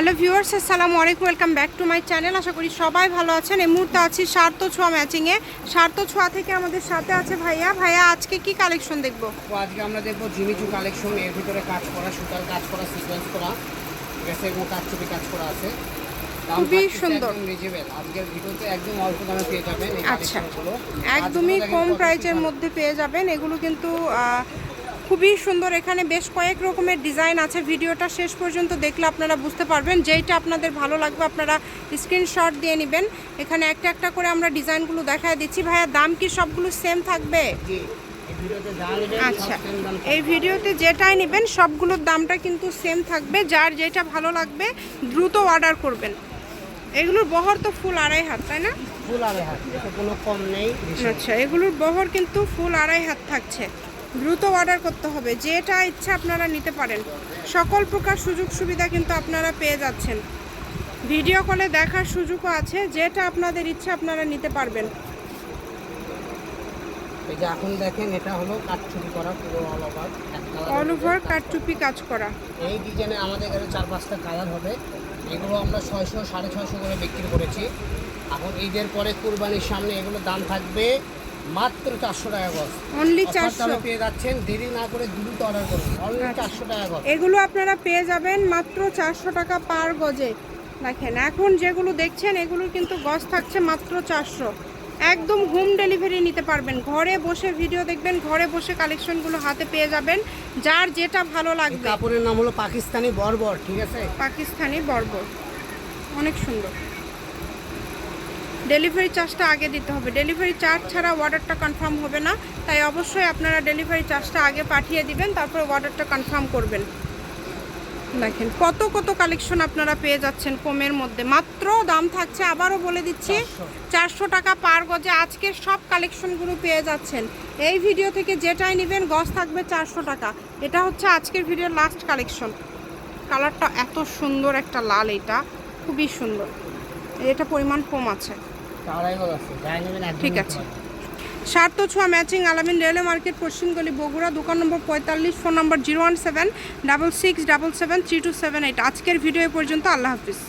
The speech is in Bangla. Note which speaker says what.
Speaker 1: হ্যালো ভিউয়ার্স আসসালামু আলাইকুম welcome back to my channel. আশা করি সবাই ভালো আছেন। এই মুহূর্তে আছি সার্থ ছোঁয়া ম্যাচিংয়ে সার্থ ছোঁয়া থেকে আমাদের সাথে আছে ভাইয়া। ভাইয়া আজকে কি কালেকশন দেখব?
Speaker 2: আজকে আমরা দেখব জিমিচু কালেকশন এর ভিতরে কাজ করা সুতার কাজ করা সিকোয়েন্স করা এবং কাজ ছবি কাজ করা আছে।
Speaker 1: খুবই সুন্দর।
Speaker 2: আজকের ভিডিওতে একদম অল্প দামে পেয়ে যাবেন
Speaker 1: আচ্ছা। একদমই কম
Speaker 2: দেখেন
Speaker 1: প্রাইজের মধ্যে পেয়ে যাবেন। এগুলো কিন্তু খুবই সুন্দর। এখানে বেশ কয়েক রকমের ডিজাইন আছে। ভিডিওটা শেষ পর্যন্ত দেখলে আপনারা বুঝতে পারবেন যেইটা আপনাদের ভালো লাগবে আপনারা স্ক্রিনশট দিয়ে নেবেন। এখানে একটা একটা করে আমরা ডিজাইনগুলো দেখায় দিচ্ছি। ভাইয়া দাম কি সবগুলো সেম থাকবে? আচ্ছা এই ভিডিওতে যেটাই নেবেন সবগুলোর দামটা কিন্তু সেম থাকবে। যার যেটা ভালো লাগবে দ্রুত অর্ডার করবেন। এগুলোর বহর তো ফুল আড়াই হাত তাই না?
Speaker 2: ফুল আড়াই হাত কোনো কম নেই।
Speaker 1: আচ্ছা এগুলোর বহর কিন্তু ফুল আড়াই হাত থাকছে। দ্রুত অর্ডার করতে হবে। যেটা ইচ্ছা আপনারা নিতে পারেন। সকল প্রকার সুযোগ সুবিধা কিন্তু আপনারা পেয়ে যাচ্ছেন। ভিডিও কলে দেখার সুযোগও আছে। যেটা আপনাদের ইচ্ছা আপনারা নিতে পারবেন।
Speaker 2: এই যে এখন দেখেন এটা হলো ছবি করা পুরো অল ওভার
Speaker 1: অল ওভার কারচুপি কাজ করা।
Speaker 2: এই ডিজাইনে আমাদের এখানে চার পাঁচটা কালার হবে। এগুলো আমরা ছয়শো সাড়ে ছয়শো করে বিক্রি করেছি। এখন ঈদের পরে কুরবানির সামনে এগুলো দাম থাকবে মাত্র চারশো টাকা গজ।
Speaker 1: অনলি চারশো?
Speaker 2: পেয়ে যাচ্ছেন দেরি না করে দ্রুত অর্ডার করুন। অনলি চারশো টাকা গজ।
Speaker 1: এগুলো আপনারা পেয়ে যাবেন মাত্র চারশো টাকা পার গজে। দেখেন এখন যেগুলো দেখছেন এগুলোর কিন্তু গজ থাকছে মাত্র চারশো। একদম হোম ডেলিভারি নিতে পারবেন। ঘরে বসে ভিডিও দেখবেন ঘরে বসে কালেকশনগুলো হাতে পেয়ে যাবেন যার যেটা ভালো লাগবে।
Speaker 2: কাপড়ের নাম হলো পাকিস্তানি বর্বর ঠিক আছে?
Speaker 1: পাকিস্তানি বর্বর। অনেক সুন্দর। ডেলিভারি চার্জটা আগে দিতে হবে। ডেলিভারি চার্জ ছাড়া অর্ডারটা কনফার্ম হবে না তাই অবশ্যই আপনারা ডেলিভারি চার্জটা আগে পাঠিয়ে দিবেন তারপরে অর্ডারটা কনফার্ম করবেন। দেখেন কত কত কালেকশন আপনারা পেয়ে যাচ্ছেন কমের মধ্যে। মাত্র দাম থাকছে আবারও বলে দিচ্ছি চারশো। টাকা পার গজে আজকের সব কালেকশনগুলো পেয়ে যাচ্ছেন। এই ভিডিও থেকে যেটাই নেবেন গজ থাকবে চারশো টাকা। এটা হচ্ছে আজকের ভিডিওর লাস্ট কালেকশন। কালারটা এত সুন্দর একটা লাল এটা। খুবই সুন্দর। এটা পরিমাণ কম আছে। ঠিক আছে। সার্থ ছোঁয়া ম্যাচিং আলামিন রেলওয়ে মার্কেট পশ্চিমগলি বগুড়া দোকান নম্বর পঁয়তাল্লিশ phone number zero one seven double six double seven three two seven eight. আজকের ভিডিও পর্যন্ত আল্লাহ হাফিজ।